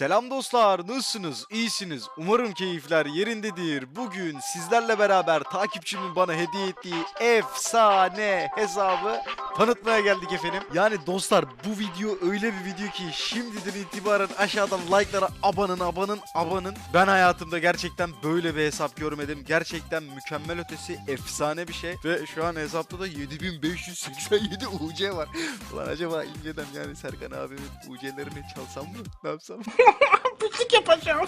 Selam dostlar, nasılsınız? İyisiniz. Umarım keyifler yerindedir. Bugün sizlerle beraber takipçimin bana hediye ettiği efsane hesabı tanıtmaya geldik efendim. Yani dostlar bu video öyle bir video ki şimdiden itibaren aşağıdan like'lara abanın abanın abanın. Ben hayatımda gerçekten böyle bir hesap görmedim. Gerçekten mükemmel ötesi efsane bir şey. Ve şu an hesapta da 7587 UC var. Ulan acaba inceden yani Serkan abimin UC'lerini çalsam mı? Ne yapsam? Pislik yapacağım.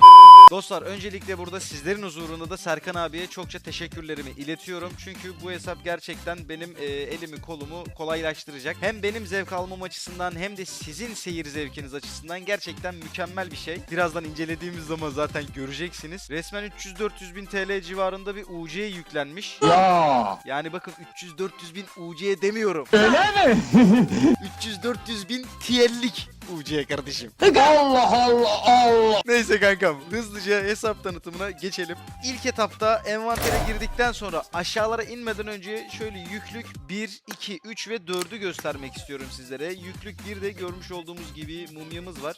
Dostlar öncelikle burada sizlerin huzurunda da Serkan abiye çokça teşekkürlerimi iletiyorum. Çünkü bu hesap gerçekten benim e, elimi kolumu kolaylaştıracak. Hem benim zevk almam açısından hem de sizin seyir zevkiniz açısından gerçekten mükemmel bir şey. Birazdan incelediğimiz zaman zaten göreceksiniz. Resmen 300-400 bin TL civarında bir UC yüklenmiş. Ya. Yani bakın 300-400 bin UC demiyorum. Öyle mi? 300-400 bin TL'lik UC kardeşim. Allah Allah Allah. Neyse kankam hızlıca hesap tanıtımına geçelim. İlk etapta envantere girdikten sonra aşağılara inmeden önce şöyle yüklük 1, 2, 3 ve 4'ü göstermek istiyorum sizlere. Yüklük 1'de görmüş olduğumuz gibi mumyamız var.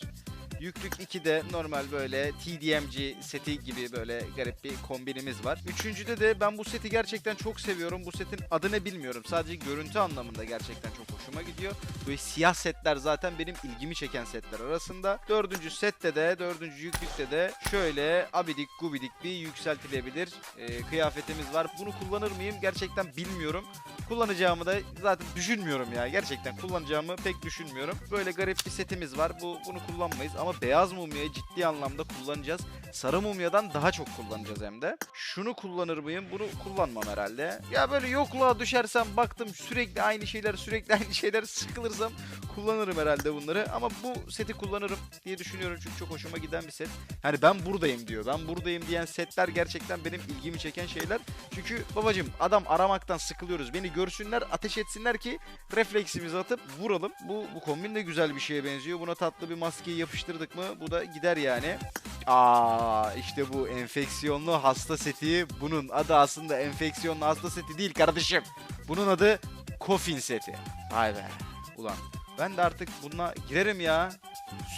Yüklük 2'de normal böyle TDMG seti gibi böyle garip bir kombinimiz var. Üçüncüde de ben bu seti gerçekten çok seviyorum. Bu setin adını bilmiyorum. Sadece görüntü anlamında gerçekten çok hoşuma gidiyor. Böyle siyah setler zaten benim ilgimi çeken setler arasında. Dördüncü sette de, dördüncü yüklükte de şöyle abidik gubidik bir yükseltilebilir e, kıyafetimiz var. Bunu kullanır mıyım? Gerçekten bilmiyorum. Kullanacağımı da zaten düşünmüyorum ya. Gerçekten kullanacağımı pek düşünmüyorum. Böyle garip bir setimiz var. Bu bunu kullanmayız ama beyaz mumyayı ciddi anlamda kullanacağız. Sarı mumyadan daha çok kullanacağız hem de. Şunu kullanır mıyım? Bunu kullanmam herhalde. Ya böyle yokluğa düşersem baktım sürekli aynı şeyler sürekli aynı şeyler sıkılırsam kullanırım herhalde bunları. Ama bu seti kullanırım diye düşünüyorum çünkü çok hoşuma giden bir set. Hani ben buradayım diyor. Ben buradayım diyen setler gerçekten benim ilgimi çeken şeyler. Çünkü babacım adam aramaktan sıkılıyoruz. Beni görsünler, ateş etsinler ki refleksimizi atıp vuralım. Bu bu kombin de güzel bir şeye benziyor. Buna tatlı bir maskeyi yapıştırdık mı bu da gider yani. Aa işte bu enfeksiyonlu hasta seti. Bunun adı aslında enfeksiyonlu hasta seti değil kardeşim. Bunun adı coffin seti. Vay be. Ulan ben de artık bununla girerim ya.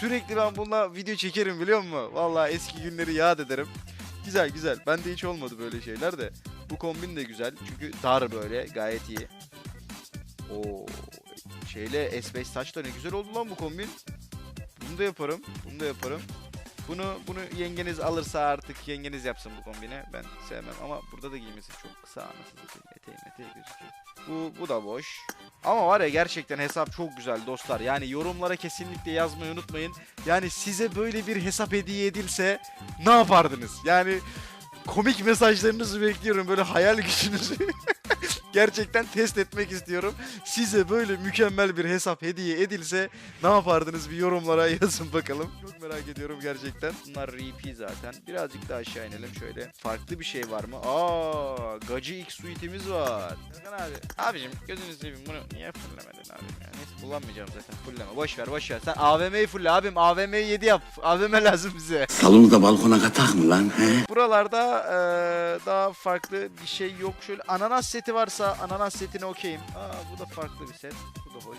Sürekli ben bununla video çekerim biliyor musun? Vallahi eski günleri yad ederim. Güzel güzel. Bende hiç olmadı böyle şeyler de. Bu kombin de güzel. Çünkü dar böyle. Gayet iyi. Oo. Şeyle S5 saçla ne güzel oldu lan bu kombin. Bunu da yaparım. Bunu da yaparım. Bunu bunu yengeniz alırsa artık yengeniz yapsın bu kombini. Ben sevmem ama burada da giymesi çok kısa anasını satayım. Eteğim eteği gözüküyor. Bu, bu da boş. Ama var ya gerçekten hesap çok güzel dostlar. Yani yorumlara kesinlikle yazmayı unutmayın. Yani size böyle bir hesap hediye edilse ne yapardınız? Yani komik mesajlarınızı bekliyorum. Böyle hayal gücünüzü gerçekten test etmek istiyorum. Size böyle mükemmel bir hesap hediye edilse ne yapardınız bir yorumlara yazın bakalım. Çok merak ediyorum gerçekten. Bunlar RP zaten. Birazcık daha aşağı inelim şöyle. Farklı bir şey var mı? Aa, Gacı X suite'imiz var. Serkan abi. Abicim gözünü seveyim bunu niye fullemedin abim ya? Neyse kullanmayacağım zaten. Fulleme. Boş ver boş ver. Sen AVM'yi fulle abim. AVM'yi 7 yap. AVM lazım bize. Salonu da balkona katak mı lan he? Buralarda eee, daha farklı bir şey yok. Şöyle ananas seti varsa ananas setine okeyim. Aa bu da farklı bir set. Bu da hoş.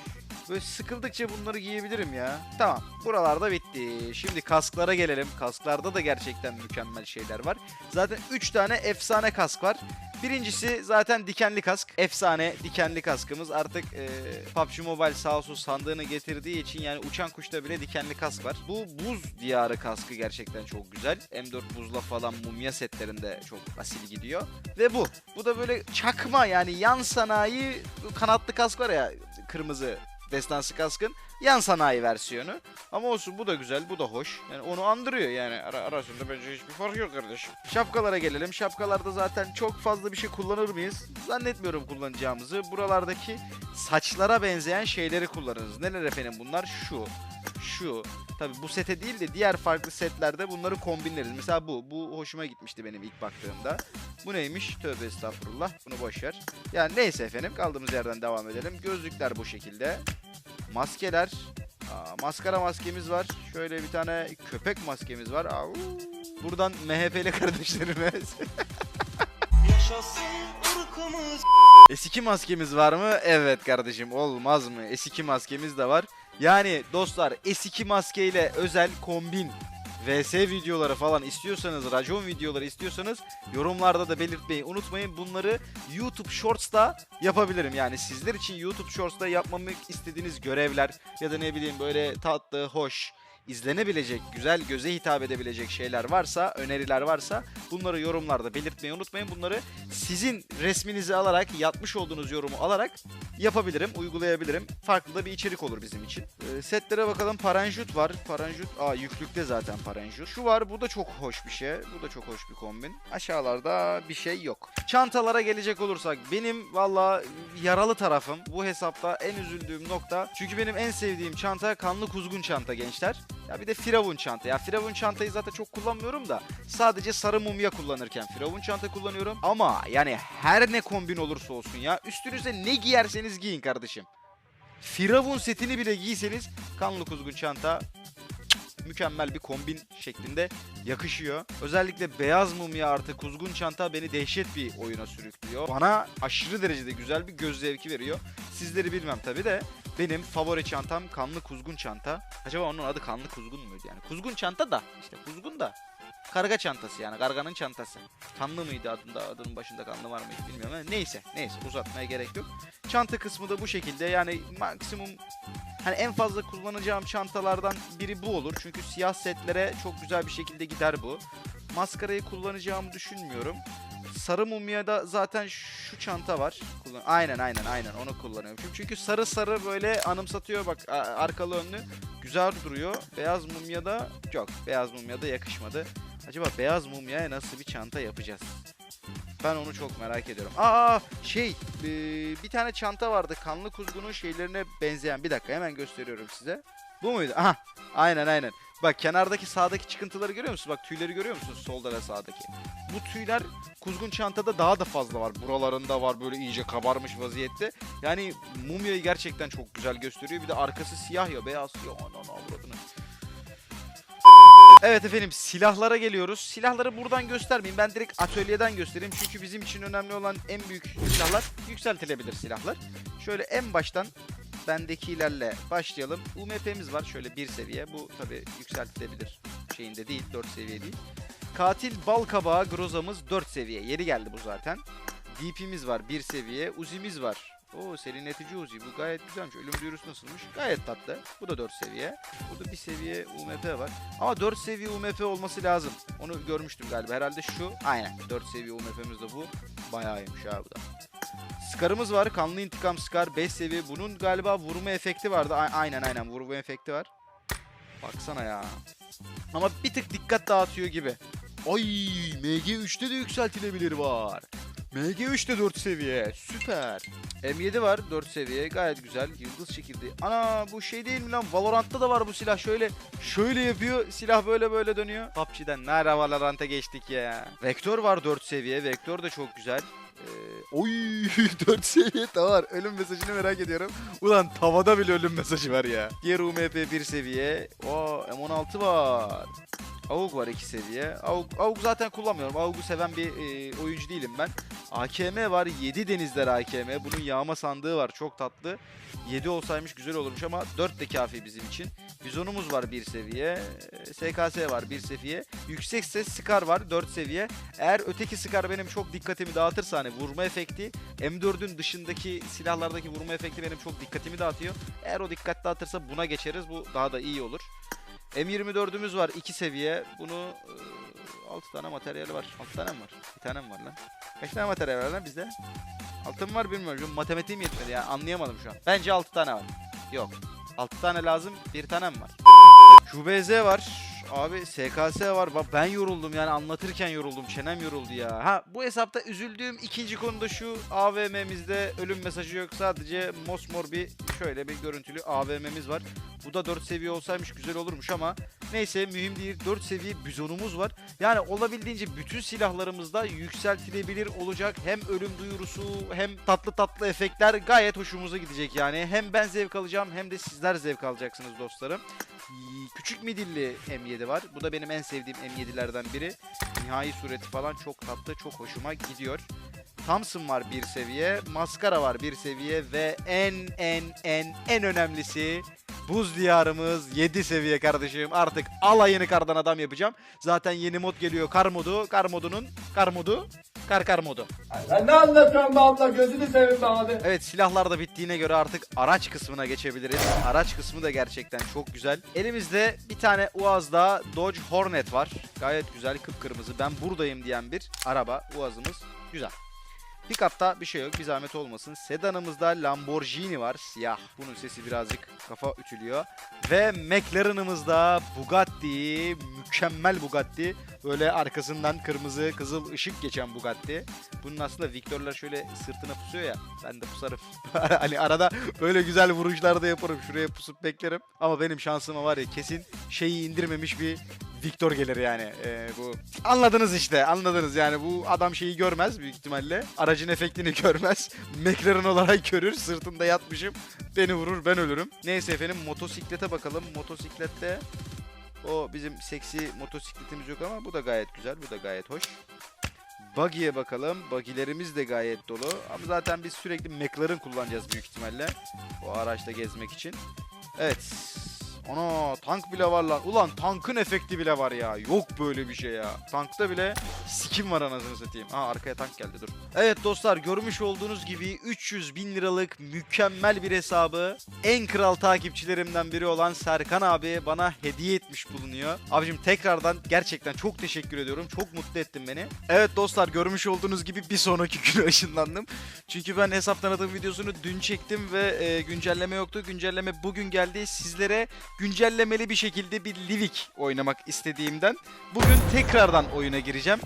Böyle sıkıldıkça bunları giyebilirim ya. Tamam. Buralarda bitti. Şimdi kasklara gelelim. Kasklarda da gerçekten mükemmel şeyler var. Zaten 3 tane efsane kask var. Birincisi zaten dikenli kask. Efsane dikenli kaskımız. Artık eee PUBG Mobile sağ olsun sandığını getirdiği için yani uçan kuşta bile dikenli kask var. Bu buz diyarı kaskı gerçekten çok güzel. M4 buzla falan mumya setlerinde çok asil gidiyor. Ve bu. Bu da böyle çakma yani yan sanayi kanatlı kask var ya kırmızı destansı kaskın yan sanayi versiyonu. Ama olsun bu da güzel, bu da hoş. Yani onu andırıyor yani Ara- arasında bence hiçbir fark yok kardeşim. Şapkalara gelelim. Şapkalarda zaten çok fazla bir şey kullanır mıyız? Zannetmiyorum kullanacağımızı. Buralardaki saçlara benzeyen şeyleri kullanırız. Neler efendim bunlar? Şu, şu. Tabi bu sete değil de diğer farklı setlerde bunları kombinleriz. Mesela bu. Bu hoşuma gitmişti benim ilk baktığımda. Bu neymiş? Tövbe estağfurullah. Bunu boş ver. Yani neyse efendim. Kaldığımız yerden devam edelim. Gözlükler bu şekilde. Maskeler. Aa, maskara maskemiz var. Şöyle bir tane köpek maskemiz var. Aa. Buradan MHP'li kardeşlerime S2 maskemiz var mı? Evet kardeşim olmaz mı? S2 maskemiz de var. Yani dostlar S2 maskeyle özel kombin VS videoları falan istiyorsanız, racon videoları istiyorsanız yorumlarda da belirtmeyi unutmayın. Bunları YouTube Shorts'ta yapabilirim. Yani sizler için YouTube Shorts'ta yapmamı istediğiniz görevler ya da ne bileyim böyle tatlı, hoş, izlenebilecek, güzel, göze hitap edebilecek şeyler varsa, öneriler varsa bunları yorumlarda belirtmeyi unutmayın. Bunları sizin resminizi alarak, yapmış olduğunuz yorumu alarak yapabilirim, uygulayabilirim. Farklı da bir içerik olur bizim için. Ee, setlere bakalım. Paranjut var. Paranjut, aa yüklükte zaten paranjut. Şu var, bu da çok hoş bir şey. Bu da çok hoş bir kombin. Aşağılarda bir şey yok. Çantalara gelecek olursak benim valla yaralı tarafım bu hesapta en üzüldüğüm nokta. Çünkü benim en sevdiğim çanta kanlı kuzgun çanta gençler. Ya bir de firavun çanta. Ya firavun çantayı zaten çok kullanmıyorum da sadece sarı mumya kullanırken firavun çanta kullanıyorum. Ama yani her ne kombin olursa olsun ya üstünüze ne giyerseniz giyin kardeşim. Firavun setini bile giyseniz kanlı kuzgun çanta mükemmel bir kombin şeklinde yakışıyor. Özellikle beyaz mumya artı kuzgun çanta beni dehşet bir oyuna sürüklüyor. Bana aşırı derecede güzel bir göz zevki veriyor. Sizleri bilmem tabi de benim favori çantam kanlı kuzgun çanta. Acaba onun adı kanlı kuzgun muydu yani? Kuzgun çanta da işte kuzgun da. Karga çantası yani karganın çantası. Kanlı mıydı adında adının başında kanlı var mıydı bilmiyorum ama neyse neyse uzatmaya gerek yok. Çanta kısmı da bu şekilde yani maksimum hani en fazla kullanacağım çantalardan biri bu olur. Çünkü siyah setlere çok güzel bir şekilde gider bu. Maskarayı kullanacağımı düşünmüyorum. Sarı mumyada zaten şu çanta var. Kullan aynen aynen aynen onu kullanıyorum. Çünkü, çünkü sarı sarı böyle anımsatıyor bak arkalı önlü. Güzel duruyor. Beyaz mumyada yok. Beyaz mumyada yakışmadı. Acaba beyaz mumyaya nasıl bir çanta yapacağız? Ben onu çok merak ediyorum. Aa şey eee, bir tane çanta vardı kanlı kuzgunun şeylerine benzeyen. Bir dakika hemen gösteriyorum size. Bu muydu? Aha aynen aynen. Bak kenardaki sağdaki çıkıntıları görüyor musunuz? Bak tüyleri görüyor musunuz solda ve sağdaki? Bu tüyler kuzgun çantada daha da fazla var. Buralarında var böyle iyice kabarmış vaziyette. Yani mumyayı gerçekten çok güzel gösteriyor. Bir de arkası siyah ya beyaz ya. Ana ana avradını. Evet efendim silahlara geliyoruz. Silahları buradan göstermeyeyim. Ben direkt atölyeden göstereyim. Çünkü bizim için önemli olan en büyük silahlar yükseltilebilir silahlar. Şöyle en baştan bendekilerle başlayalım. UMP'miz var şöyle bir seviye. Bu tabi yükseltilebilir şeyinde değil. 4 seviye değil. Katil bal kabağı Groza'mız 4 seviye. Yeri geldi bu zaten. DP'miz var 1 seviye. Uzi'miz var. Oo serinletici Uzi. Bu gayet güzelmiş. Ölüm duyurusu nasılmış? Gayet tatlı. Bu da 4 seviye. Burada bir seviye UMP var. Ama 4 seviye UMP olması lazım. Onu görmüştüm galiba. Herhalde şu. Aynen. 4 seviye UMP'miz de bu. Bayağı iyiymiş abi bu da. Scar'ımız var. Kanlı intikam Scar 5 seviye. Bunun galiba vurma efekti vardı. A- aynen aynen vurma efekti var. Baksana ya. Ama bir tık dikkat dağıtıyor gibi. Ay MG3'te de yükseltilebilir var. MG3'te 4 seviye. Süper. M7 var 4 seviye. Gayet güzel. Yıldız çekirdeği. Ana bu şey değil mi lan? Valorant'ta da var bu silah. Şöyle şöyle yapıyor. Silah böyle böyle dönüyor. PUBG'den ne ara Valorant'a geçtik ya. Vektör var 4 seviye. Vektör de çok güzel. Ee, oy 4 seviye de var. Ölüm mesajını merak ediyorum. Ulan tavada bile ölüm mesajı var ya. Diğer UMP 1 seviye. Oo M16 var. AUG var 2 seviye. AUG, AUG zaten kullanmıyorum. AUG'u seven bir e, oyuncu değilim ben. AKM var. 7 denizler AKM. Bunun yağma sandığı var. Çok tatlı. 7 olsaymış güzel olurmuş ama 4 de kafi bizim için. Bizonumuz var 1 seviye. e, SKS var 1 seviye. Yüksek ses Scar var 4 seviye. Eğer öteki Scar benim çok dikkatimi dağıtırsa hani vurma efekti M4'ün dışındaki silahlardaki vurma efekti benim çok dikkatimi dağıtıyor. Eğer o dikkat dağıtırsa buna geçeriz. Bu daha da iyi olur. M24'ümüz var 2 seviye. Bunu 6 tane materyali var. 6 tane mi var? Bir tane mi var lan? Kaç tane materyal var lan bizde? 6 mı var bilmiyorum. Şu matematiğim yetmedi yani anlayamadım şu an. Bence 6 tane var. Yok. 6 tane lazım. Bir tane mi var? QBZ var. Abi SKS var. Bak ben yoruldum yani anlatırken yoruldum. Çenem yoruldu ya. Ha bu hesapta üzüldüğüm ikinci konuda şu AVM'mizde ölüm mesajı yok. Sadece mosmor bir şöyle bir görüntülü AVM'miz var. Bu da 4 seviye olsaymış güzel olurmuş ama neyse mühim değil. 4 seviye bizonumuz var. Yani olabildiğince bütün silahlarımızda yükseltilebilir olacak. Hem ölüm duyurusu hem tatlı tatlı efektler gayet hoşumuza gidecek yani. Hem ben zevk alacağım hem de sizler zevk alacaksınız dostlarım. Küçük midilli M7 var. Bu da benim en sevdiğim M7'lerden biri. Nihai sureti falan çok tatlı, çok hoşuma gidiyor. Thompson var bir seviye, maskara var bir seviye ve en en en en önemlisi Buz diyarımız 7 seviye kardeşim. Artık alayını kardan adam yapacağım. Zaten yeni mod geliyor. Kar modu. Kar modunun. Kar modu. Kar kar modu. Sen ne anlatıyorsun be abla gözünü seveyim be abi. Evet silahlar da bittiğine göre artık araç kısmına geçebiliriz. Araç kısmı da gerçekten çok güzel. Elimizde bir tane Uaz daha Dodge Hornet var. Gayet güzel kıpkırmızı. Ben buradayım diyen bir araba. Uaz'ımız güzel. Pickup'ta bir şey yok bir zahmet olmasın. Sedanımızda Lamborghini var siyah. Bunun sesi birazcık kafa ütülüyor. Ve McLaren'ımızda Bugatti mükemmel Bugatti. Böyle arkasından kırmızı kızıl ışık geçen Bugatti. Bunun aslında Victor'lar şöyle sırtına pusuyor ya. Ben de pusarım. hani arada böyle güzel vuruşlar da yaparım. Şuraya pusup beklerim. Ama benim şansıma var ya kesin şeyi indirmemiş bir Victor gelir yani. Ee, bu anladınız işte anladınız yani bu adam şeyi görmez büyük ihtimalle. Aracın efektini görmez. McLaren olarak görür. Sırtında yatmışım. Beni vurur ben ölürüm. Neyse efendim motosiklete bakalım. Motosiklette o bizim seksi motosikletimiz yok ama bu da gayet güzel. Bu da gayet hoş. Buggy'e bakalım. Buggy'lerimiz de gayet dolu. Ama zaten biz sürekli McLaren kullanacağız büyük ihtimalle. Bu araçta gezmek için. Evet. Ana tank bile var lan. Ulan tankın efekti bile var ya. Yok böyle bir şey ya. Tankta bile skin var anasını satayım. Aa arkaya tank geldi dur. Evet dostlar görmüş olduğunuz gibi 300 bin liralık mükemmel bir hesabı en kral takipçilerimden biri olan Serkan abi bana hediye etmiş bulunuyor. Abicim tekrardan gerçekten çok teşekkür ediyorum. Çok mutlu ettin beni. Evet dostlar görmüş olduğunuz gibi bir sonraki güne ışınlandım. Çünkü ben hesap tanıtım videosunu dün çektim ve e, güncelleme yoktu. Güncelleme bugün geldi. Sizlere güncellemeli bir şekilde bir Livik oynamak istediğimden bugün tekrardan oyuna gireceğim.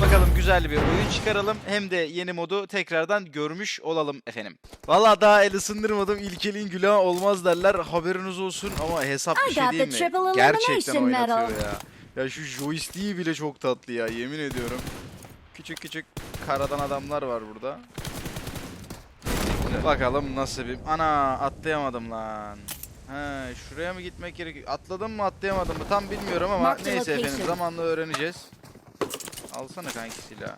Bakalım güzel bir oyun çıkaralım. Hem de yeni modu tekrardan görmüş olalım efendim. Valla daha el ısındırmadım. İlkelin günahı olmaz derler. Haberiniz olsun ama hesap bir şey değil mi? Gerçekten oynatıyor ya. Ya şu joystick'i bile çok tatlı ya yemin ediyorum. Küçük küçük karadan adamlar var burada. Bakalım nasibim. Ana atlayamadım lan. He, şuraya mı gitmek gerekiyor? Atladım mı atlayamadım mı tam bilmiyorum ama Mark the neyse efendim location. zamanla öğreneceğiz. Alsana kanki silah.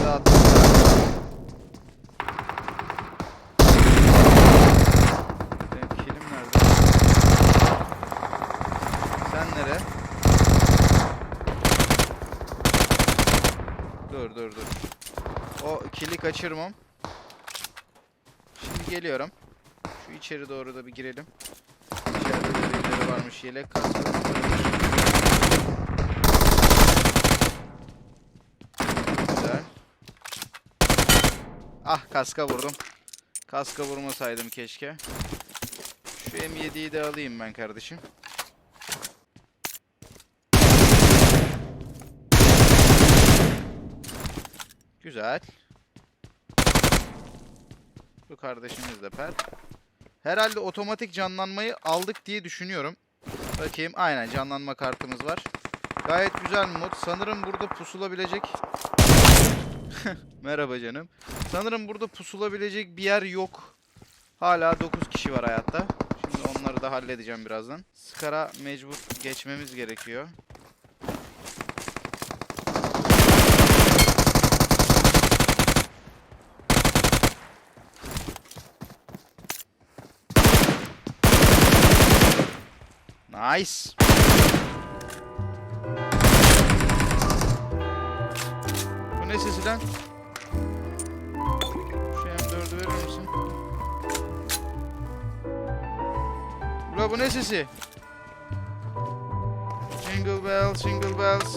Bir daha attım ya. Benim kilim nerede? Sen nere? Dur dur dur. O kili kaçırmam. Geliyorum. Şu içeri doğru da bir girelim. İçeride de birileri varmış. Yelek kaskı. Ah kaska vurdum. Kaska vurmasaydım keşke. Şu M7'yi de alayım ben kardeşim. Güzel. Kardeşimiz de pert. Herhalde otomatik canlanmayı aldık diye düşünüyorum. Bakayım. Aynen canlanma kartımız var. Gayet güzel mod. Sanırım burada pusulabilecek... Merhaba canım. Sanırım burada pusulabilecek bir yer yok. Hala 9 kişi var hayatta. Şimdi onları da halledeceğim birazdan. Scar'a mecbur geçmemiz gerekiyor. Nice. Bu ne sesi lan? Şu M4'ü verir misin? Ula bu ne sesi? Jingle bells, jingle bells.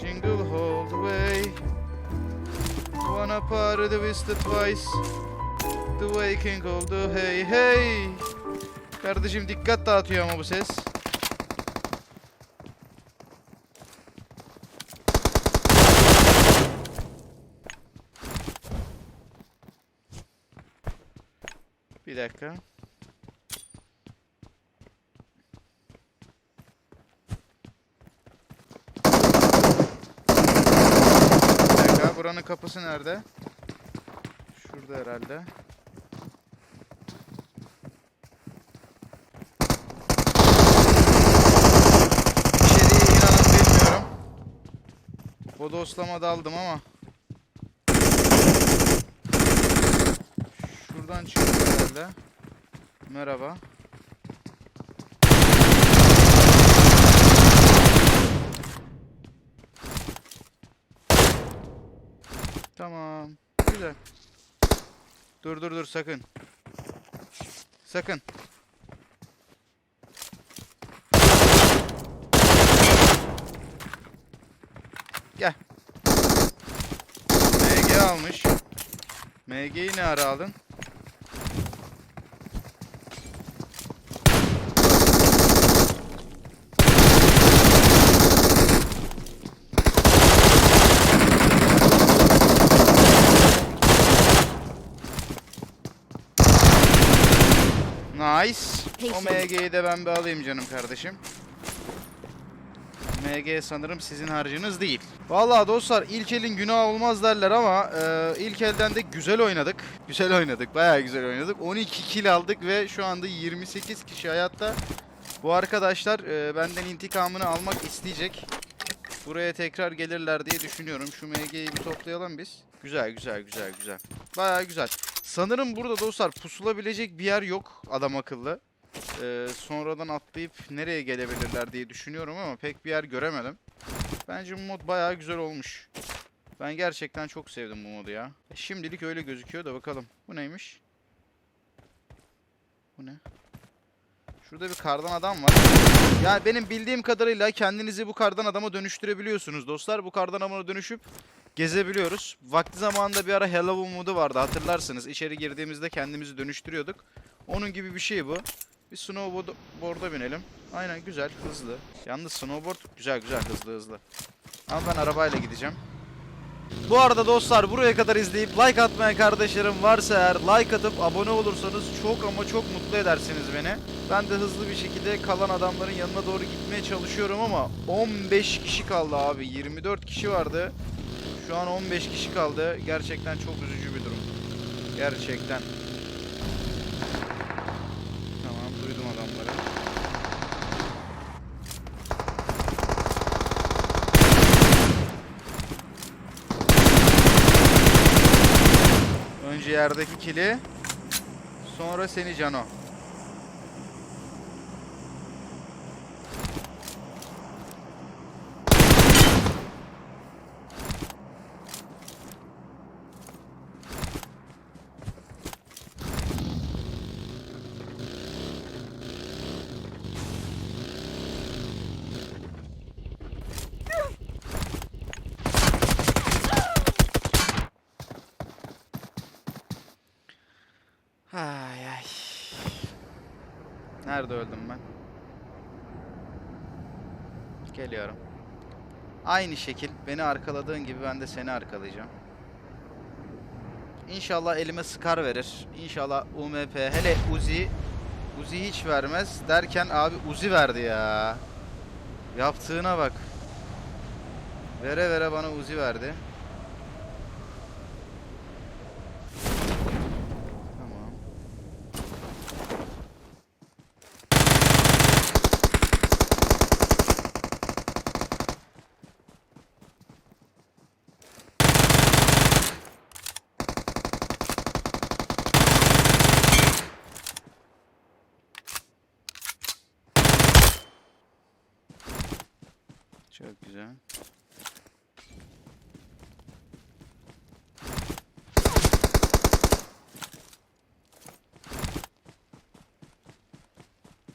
Jingle all the way. Wanna party the vista twice. The waking of the hey hey. Kardeşim dikkat dağıtıyor ama bu ses. Bir dakika. Bir dakika buranın kapısı nerede? Şurada herhalde. Bodoslama daldım ama. Buradan çıkıyor herhalde. Merhaba. Tamam. Güzel. Dur dur dur sakın. Sakın. Gel. MG almış. MG'yi ne ara aldın? Nice. O MG'yi de ben bir alayım canım kardeşim. MG sanırım sizin harcınız değil. Vallahi dostlar ilk elin günah olmaz derler ama e, ilk elden de güzel oynadık. Güzel oynadık. Bayağı güzel oynadık. 12 kill aldık ve şu anda 28 kişi hayatta. Bu arkadaşlar e, benden intikamını almak isteyecek. Buraya tekrar gelirler diye düşünüyorum. Şu MG'yi bir toplayalım biz. Güzel güzel güzel güzel. Bayağı güzel. Sanırım burada dostlar pusulabilecek bir yer yok adam akıllı. Ee, sonradan atlayıp nereye gelebilirler diye düşünüyorum ama pek bir yer göremedim. Bence bu mod bayağı güzel olmuş. Ben gerçekten çok sevdim bu modu ya. E, Şimdilik öyle gözüküyor da bakalım. Bu neymiş? Bu ne? Şurada bir kardan adam var. Yani benim bildiğim kadarıyla kendinizi bu kardan adama dönüştürebiliyorsunuz dostlar. Bu kardan adama dönüşüp gezebiliyoruz. Vakti zamanında bir ara Hello modu vardı hatırlarsınız. İçeri girdiğimizde kendimizi dönüştürüyorduk. Onun gibi bir şey bu. Bir snowboard'a binelim. Aynen güzel, hızlı. Yalnız snowboard güzel güzel hızlı hızlı. Ama ben arabayla gideceğim. Bu arada dostlar buraya kadar izleyip like atmayan kardeşlerim varsa eğer like atıp abone olursanız çok ama çok mutlu edersiniz beni. Ben de hızlı bir şekilde kalan adamların yanına doğru gitmeye çalışıyorum ama 15 kişi kaldı abi. 24 kişi vardı. Şu an 15 kişi kaldı. Gerçekten çok üzücü bir durum. Gerçekten. Tamam duydum adamları. Önce yerdeki kili. Sonra seni Cano. Nerede öldüm ben? Geliyorum. Aynı şekil beni arkaladığın gibi ben de seni arkalayacağım. İnşallah elime sıkar verir. İnşallah UMP hele Uzi Uzi hiç vermez derken abi Uzi verdi ya. Yaptığına bak. Vere vere bana Uzi verdi. Tamam. Çok güzel.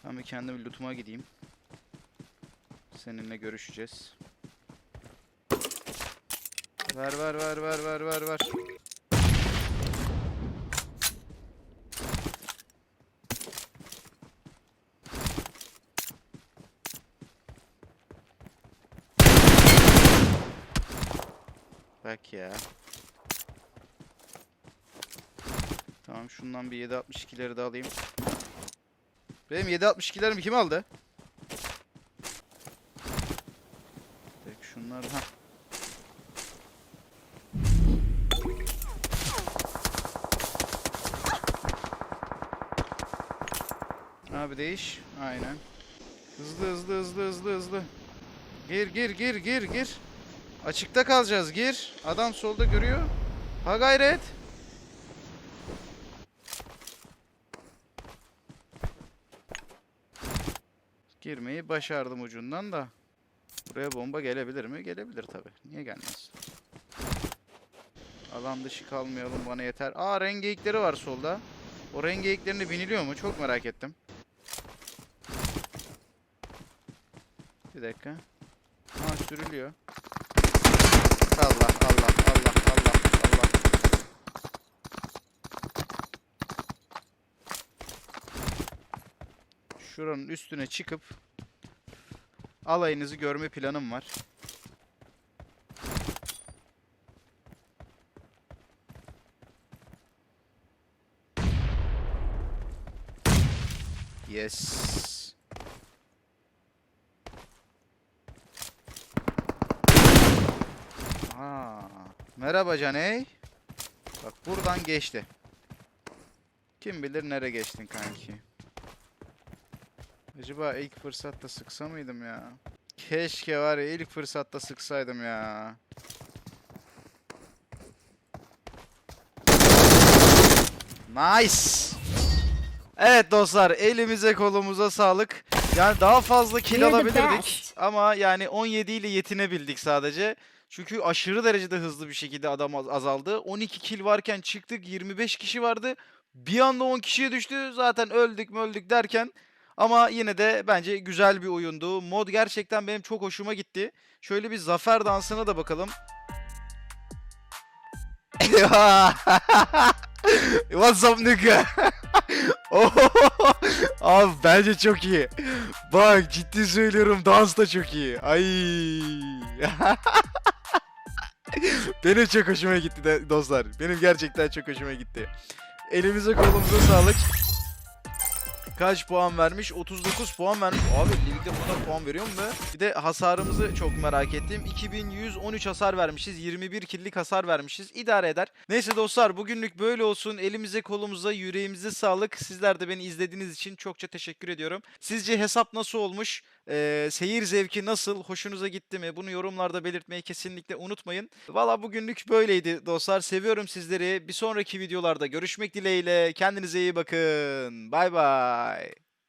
Ben bir kendim lootuma gideyim. Seninle görüşeceğiz. Ver ver ver ver ver ver ver. Bak ya. Tamam şundan bir 7.62'leri de alayım. Benim 7.62'lerimi kim aldı? Tek şunlar ha. Abi değiş. Aynen. Hızlı hızlı hızlı hızlı hızlı. Gir gir gir gir gir. Açıkta kalacağız gir. Adam solda görüyor. Ha gayret. Başardım ucundan da. Buraya bomba gelebilir mi? Gelebilir tabi. Niye gelmez? Alan dışı kalmayalım bana yeter. Aa rengeyikleri var solda. O rengeyiklerine biniliyor mu? Çok merak ettim. Bir dakika. Ha sürülüyor. Allah Allah Allah Allah Allah. Şuranın üstüne çıkıp alayınızı görme planım var. Yes. Aa, merhaba Caney. Bak buradan geçti. Kim bilir nereye geçtin kanki. Acaba ilk fırsatta sıksa mıydım ya? Keşke var ya ilk fırsatta sıksaydım ya. Nice. Evet dostlar elimize kolumuza sağlık. Yani daha fazla kill alabilirdik. Ama yani 17 ile yetinebildik sadece. Çünkü aşırı derecede hızlı bir şekilde adam az- azaldı. 12 kill varken çıktık 25 kişi vardı. Bir anda 10 kişiye düştü. Zaten öldük mü öldük derken. Ama yine de bence güzel bir oyundu. Mod gerçekten benim çok hoşuma gitti. Şöyle bir zafer dansına da bakalım. What's up nigga? Oho! Abi bence çok iyi. Bak ciddi söylüyorum dans da çok iyi. Ay. Benim çok hoşuma gitti dostlar. Benim gerçekten çok hoşuma gitti. Elimize kolumuza sağlık. Kaç puan vermiş? 39 puan vermiş. Abi ligde bu kadar puan veriyor mu? Bir de hasarımızı çok merak ettim. 2113 hasar vermişiz. 21 killik hasar vermişiz. İdare eder. Neyse dostlar bugünlük böyle olsun. Elimize kolumuza yüreğimize sağlık. Sizler de beni izlediğiniz için çokça teşekkür ediyorum. Sizce hesap nasıl olmuş? Ee, seyir zevki nasıl? Hoşunuza gitti mi? Bunu yorumlarda belirtmeyi kesinlikle unutmayın. Valla bugünlük böyleydi dostlar. Seviyorum sizleri. Bir sonraki videolarda görüşmek dileğiyle. Kendinize iyi bakın. Bay bay.